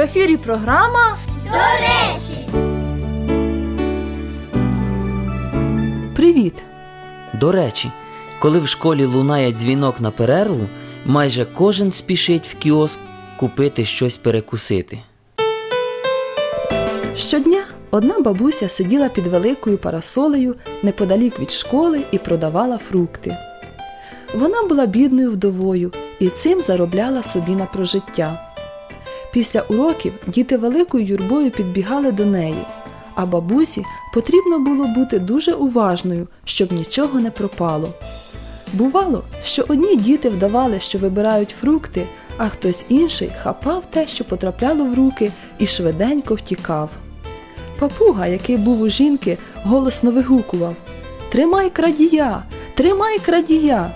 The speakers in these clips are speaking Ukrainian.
ефірі програма До речі, Привіт! До речі, коли в школі лунає дзвінок на перерву, майже кожен спішить в кіоск купити щось перекусити. Щодня одна бабуся сиділа під великою парасолею неподалік від школи і продавала фрукти. Вона була бідною вдовою і цим заробляла собі на прожиття. Після уроків діти великою юрбою підбігали до неї, а бабусі потрібно було бути дуже уважною, щоб нічого не пропало. Бувало, що одні діти вдавали, що вибирають фрукти, а хтось інший хапав те, що потрапляло в руки, і швиденько втікав. Папуга, який був у жінки, голосно вигукував Тримай крадія, тримай крадія.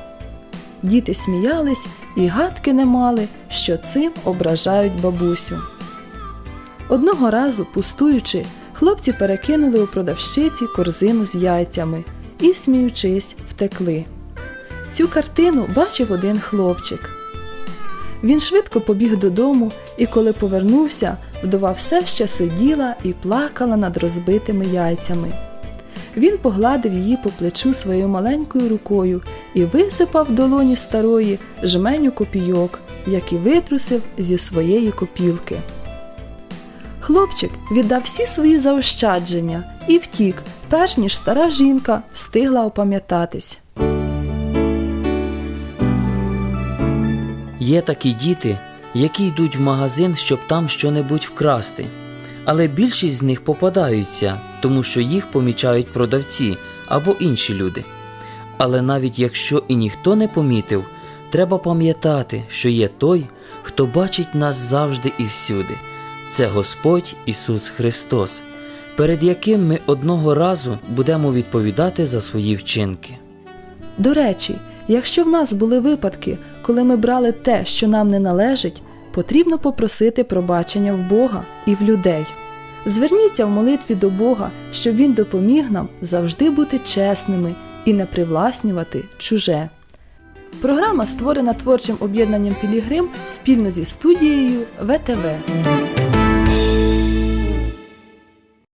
Діти сміялись і гадки не мали, що цим ображають бабусю. Одного разу, пустуючи, хлопці перекинули у продавщиці корзину з яйцями і, сміючись, втекли. Цю картину бачив один хлопчик. Він швидко побіг додому, і коли повернувся, вдова все ще сиділа і плакала над розбитими яйцями. Він погладив її по плечу своєю маленькою рукою і висипав в долоні старої жменю копійок, які витрусив зі своєї копілки. Хлопчик віддав всі свої заощадження і втік, перш ніж стара жінка встигла опам'ятатись. Є такі діти, які йдуть в магазин, щоб там щонебудь вкрасти. Але більшість з них попадаються, тому що їх помічають продавці або інші люди. Але навіть якщо і ніхто не помітив, треба пам'ятати, що є той, хто бачить нас завжди і всюди. Це Господь Ісус Христос, перед яким ми одного разу будемо відповідати за свої вчинки. До речі, якщо в нас були випадки, коли ми брали те, що нам не належить, потрібно попросити пробачення в Бога і в людей. Зверніться в молитві до Бога, щоб Він допоміг нам завжди бути чесними і не привласнювати чуже. Програма створена творчим об'єднанням Пілігрим спільно зі студією ВТВ.